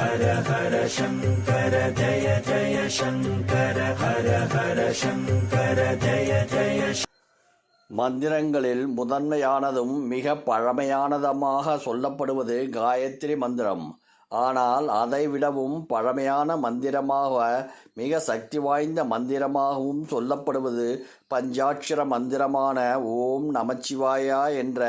ஹர ஹர சங்கர ஜய ஜய சங்கர ஹர ஹர சங்கர ஜய ஜய மந்திரங்களில் முதன்மையானதும் மிக பழமையானதுமாக சொல்லப்படுவது காயத்ரி மந்திரம். ஆனால் அதை விடவும் பழமையான மந்திரமாக மிக சக்தி வாய்ந்த மந்திரமாகவும் சொல்லப்படுவது பஞ்சாட்சர மந்திரமான ஓம் நமச்சிவாயா என்ற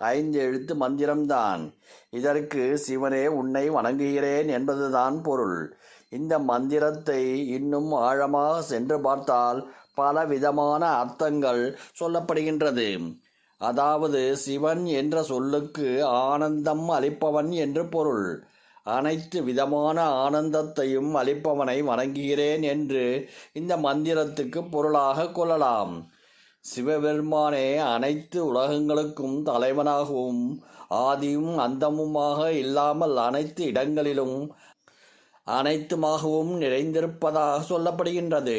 ஐந்து எழுத்து மந்திரம்தான். இதற்கு சிவனே உன்னை வணங்குகிறேன் என்பதுதான் பொருள். இந்த மந்திரத்தை இன்னும் ஆழமாக சென்று பார்த்தால் பல விதமான அர்த்தங்கள் சொல்லப்படுகின்றது. அதாவது சிவன் என்ற சொல்லுக்கு ஆனந்தம் அளிப்பவன் என்று பொருள். அனைத்து விதமான ஆனந்தத்தையும் அளிப்பவனை வணங்குகிறேன் என்று இந்த மந்திரத்துக்கு பொருளாக கொள்ளலாம். சிவபெருமானே அனைத்து உலகங்களுக்கும் தலைவனாகவும் ஆதியும் அந்தமுமாக இல்லாமல் அனைத்து இடங்களிலும் அனைத்துமாகவும் நிறைந்திருப்பதாக சொல்லப்படுகின்றது.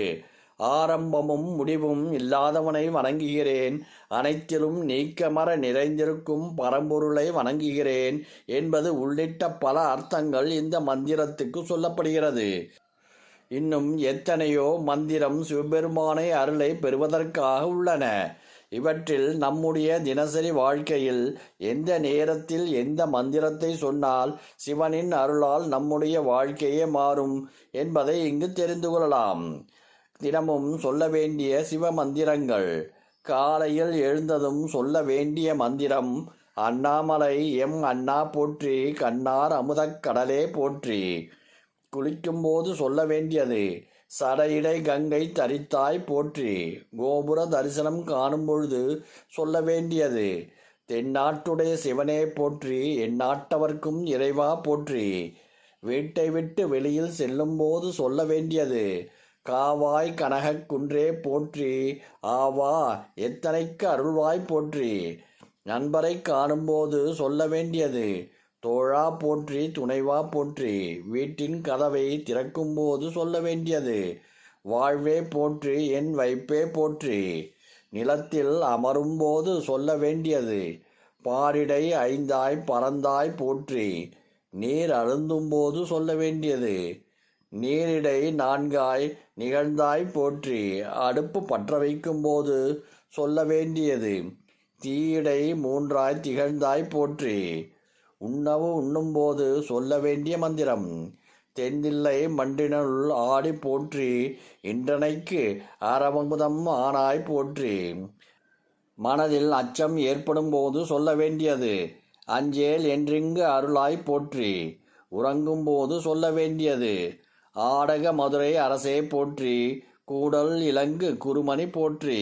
ஆரம்பமும் முடிவும் இல்லாதவனை வணங்குகிறேன். அனைத்திலும் நீக்கமர நிறைந்திருக்கும் பரம்பொருளை வணங்குகிறேன் என்பது உள்ளிட்ட பல அர்த்தங்கள் இந்த மந்திரத்துக்கு சொல்லப்படுகிறது. இன்னும் எத்தனையோ மந்திரம் சிவபெருமானை அருளை பெறுவதற்காக உள்ளன. இவற்றில் நம்முடைய தினசரி வாழ்க்கையில் எந்த நேரத்தில் எந்த மந்திரத்தை சொன்னால் சிவனின் அருளால் நம்முடைய வாழ்க்கையே மாறும் என்பதை இங்கு தெரிந்து கொள்ளலாம். தினமும் சொல்ல வேண்டிய சிவ மந்திரங்கள். காலையில் எழுந்ததும் சொல்ல வேண்டிய மந்திரம். அண்ணாமலை எம் அண்ணா போற்றி கண்ணார் அமுதக் கடலே போற்றி. குளிக்கும்போது சொல்ல வேண்டியது. சடையிடை கங்கை தரித்தாய் போற்றி. கோபுர தரிசனம் காணும் பொழுது சொல்ல வேண்டியது. தென்னாட்டுடைய சிவனே போற்றி. எந்நாட்டவர்க்கும் இறைவா போற்றி. வீட்டை விட்டு வெளியில் செல்லும்போது சொல்ல வேண்டியது. காவாய் கனகக் குன்றே போற்றி. ஆவா எத்தனைக்கு அருள்வாய் போற்றி. நண்பரை காணும்போது சொல்ல வேண்டியது. தோழா போற்றி துணைவா போற்றி. வீட்டின் கதவை திறக்கும்போது சொல்ல வேண்டியது வாழ்வே போற்றி என் வைப்பே போற்றி. நிலத்தில் அமரும்போது சொல்ல வேண்டியது பாரிடை ஐந்தாய் பறந்தாய் போற்றி. நீர் அருந்தும்போது சொல்ல வேண்டியது நீரிடை நான்காய் நிகழ்ந்தாய் போற்றி. அடுப்பு பற்ற வைக்கும்போது சொல்ல வேண்டியது தீயிடை மூன்றாய் திகழ்ந்தாய் போற்றி. உண்ணவு உண்ணும்போது சொல்ல வேண்டிய மந்திரம். தென்னில்லை மண்டினுள் ஆடி போற்றி இன்றனைக்கு அரவமுதம் ஆனாய் போற்றி. மனதில் அச்சம் ஏற்படும் போது சொல்ல வேண்டியது அஞ்சேல் என்றிங்கு அருளாய் போற்றி. உறங்கும்போது சொல்ல வேண்டியது ஆடக மதுரை அரசே போற்றி. கூடல் இலங்கு குருமணி போற்றி.